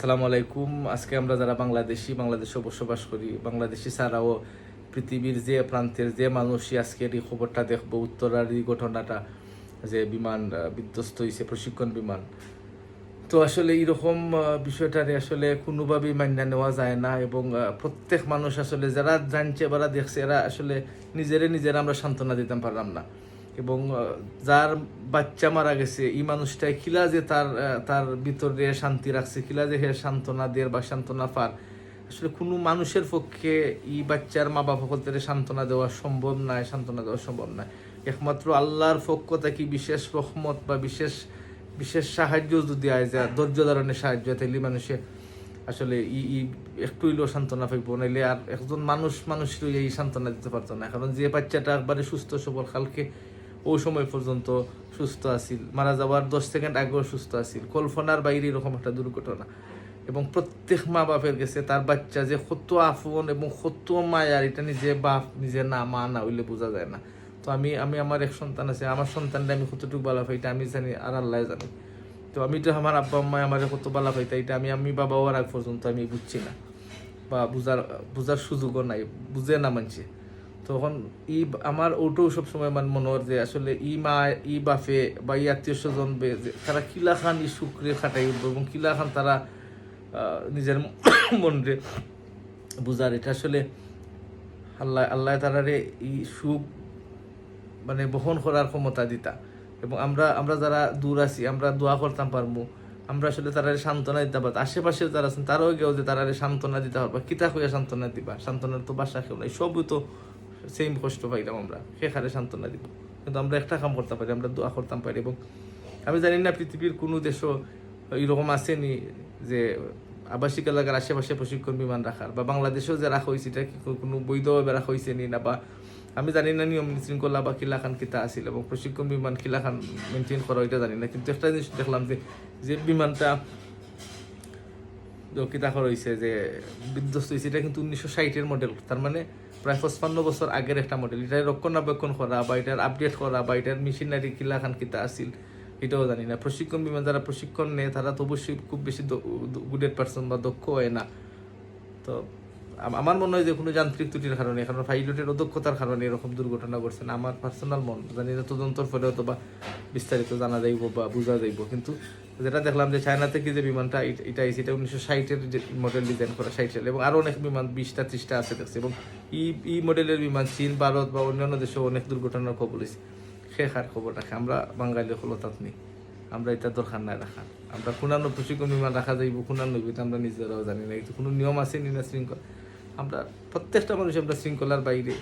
আসসালামু আলাইকুম। আজকে আমরা যারা বাংলাদেশি, বাংলাদেশে বসবাস করি, বাংলাদেশি ছাড়াও পৃথিবীর যে প্রান্তের যে মানুষই আজকের এই খবরটা দেখব, উত্তরার এই ঘটনাটা, যে বিমান বিধ্বস্ত হয়েছে প্রশিক্ষণ বিমান। তো আসলে এইরকম বিষয়টারে আসলে কোনোভাবেই মান্য নেওয়া যায় না এবং প্রত্যেক মানুষ আসলে যারা জানছে বা দেখছে, এরা আসলে নিজেরে নিজেরা আমরা সান্ত্বনা দিতে পারলাম না। এবং যার বাচ্চা মারা গেছে, এই মানুষটাই খিলা যে তার তার ভিতরে শান্তি রাখছে, খিলা যে হে সান্ত্বনা দের বা সান্ত্বনা পার। আসলে কোনো মানুষের পক্ষে এই বাচ্চার মা বাবা সান্ত্বনা দেওয়া সম্ভব নয়, সান্ত্বনা দেওয়া সম্ভব নয়। একমাত্র আল্লাহর পক্ষ থেকে বিশেষ রহমত বা বিশেষ বিশেষ সাহায্য যদি আয় যা ধৈর্য ধারণের সাহায্য তাইলে মানুষে আসলে ই ই, একটু হইলেও সান্ত্বনা পাইব, নাইলে আর একজন মানুষ মানুষের এই সান্ত্বনা দিতে পারতো না। কারণ যে বাচ্চাটা একবারে সুস্থ, সবল কালকে ওই সময় পর্যন্ত সুস্থ আছিল। মারা যাওয়ার দশ সেকেন্ড আগেও সুস্থ আছিল। কল্পনার বাইরে এরকম একটা দুর্ঘটনা। এবং প্রত্যেক মা বাপের কাছে তার বাচ্চা যে কত আফন এবং কত মায়ার, এটা নিজে বাপ নিজে না, মা না হইলে বোঝা যায় না। তো আমি আমি আমার এক সন্তান আছে, আমার সন্তানটা আমি কতটুকু বালা পাই এটা আমি জানি আর আল্লাহ জানি। তো আমি তো আমার আব্বা আম্মা আমার কত বালা পাইতা, এটা আমি আমি বাবা হওয়ার আগ পর্যন্ত আমি বুঝছি না। বা বুঝার বুঝার সুযোগও নাই, বুঝে না মানছে। তখন ই আমার ওটাও সবসময় আমার মনে হয় যে আসলে ই মা, ই বাপে বা ই আত্মীয় স্বজন তারা কিলা খান ই শুক্রে খাটাই উঠবো এবং কিলা খান তারা নিজের মনরে বুঝার। এটা আসলে আল্লাহ আল্লাহ তারারে ই সুখ মানে বহন করার ক্ষমতা দিতা। এবং আমরা আমরা যারা দূর আছি, আমরা দোয়া করতাম পারব আমরা আসলে তারা সান্ত্বনা দিতে পারতাম। আশেপাশে যারা আছেন, তারাও গেও যে তারা সান্ত্বনা দিতে পারবা। কিতা হইয়া সান্ত্বনা দিবা? সান্ত্বনার তো বাসা নাই, সবই তো সেম কষ্ট পাইলাম আমরা। সেখানে সান্ত্বনা দিব। কিন্তু আমরা একটা কাম করতে পারি, আমরা দোয়া করতাম পারি এবং আমি জানি না পৃথিবীর কোনো দেশও এরকম আসেনি যে আবাসিক এলাকার আশেপাশে প্রশিক্ষণ বিমান রাখার বা বাংলাদেশেও যে রাখা হয়েছে, এটা কোনো বৈধভাবে রাখা হয়েছে নি না বা আমি জানি না নিয়ম শৃঙ্খলা বা কিলাখান কিতা আছিল এবং প্রশিক্ষণ বিমান কিলাখান মেনটেন করা এটা জানি না। কিন্তু একটা জিনিস দেখলাম যে যে বিমানটা কিতা করা হয়েছে যে বিধ্বস্ত হয়েছে এটা কিন্তু উনিশশো ষাটের মডেল তার মানে প্রায় পঁচপান্ন বছর আগের একটা মডেল এটা রক্ষণাবেক্ষণ করা বা এটার আপডেট করা বা এটার মেশিনারি কিলাখান কিতা আছিল এটাও জানি না। প্রশিক্ষণ বিমান যারা প্রশিক্ষণ নেয় তারা তো অবশ্যই খুব বেশি গুডেড পার্সন বা দক্ষ হয় না। তো আম- আমার মনে হয় যে কোনো যান্ত্রিক ত্রুটির কারণে কারণ পাইলটের অদক্ষতার কারণে এরকম দুর্ঘটনা ঘটছে না। আমার পার্সোনাল মন, জানি না তদন্তর ফলে হয়তো বা বিস্তারিত জানা যাইব বা বোঝা যাইব। কিন্তু যেটা দেখলাম যে চায়না থেকে যে বিমানটা এটা- এটা আইছে এটা উনিশশো ষাটের যে মডেল ডিজাইন করা ষাট সালে, এবং আরও অনেক বিমান, বিশটা, ত্রিশটা আছে দেখছে, এবং ই ই মডেলের বিমান চীন, ভারত বা অন্যান্য দেশেও অনেক দুর্ঘটনার খবর হয়েছে শেখার খবর রাখে, আমরা বাঙালি হলতাত নেই, আমরা এটা দরকার নাই রাখার। আমরা কোনানো প্রশিক্ষণ বিমান রাখা যাইব কোনানো এটা আমরা নিজেরাও জানি না কিন্তু কোনো নিয়ম আছে নি না শৃঙ্খলা? আমরা, প্রত্যেকটা মানুষ আমরা শৃঙ্খলার বাইরে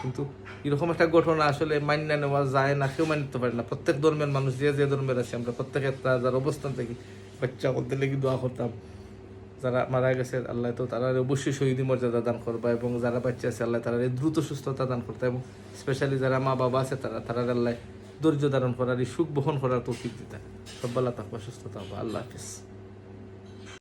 কিন্তু এরকম একটা ঘটনা আসলে মান্য নেওয়া যায় না, কেউ মানতে পারে না। প্রত্যেক ধর্মের মানুষ যে যে ধর্মের আছে, আমরা প্রত্যেকের যার অবস্থান থেকে বাচ্চা করতে লেগে দোয়া করতাম। যারা মারা গেছে, আল্লাহ তো তারা অবশ্যই শহীদ মর্যাদা দান করবা এবং যারা বাচ্চা আছে, আল্লাহ তারা দ্রুত সুস্থতা দান করতে এবং স্পেশালি যারা মা বাবা আছে, তারা তারা আল্লাহ ধৈর্য ধারণ করার, এই সুখ বহন করার তৌফিক দিতা। সব আল্লাহ তাকবা সুস্থতা হবা আল্লাহ হাফিজ।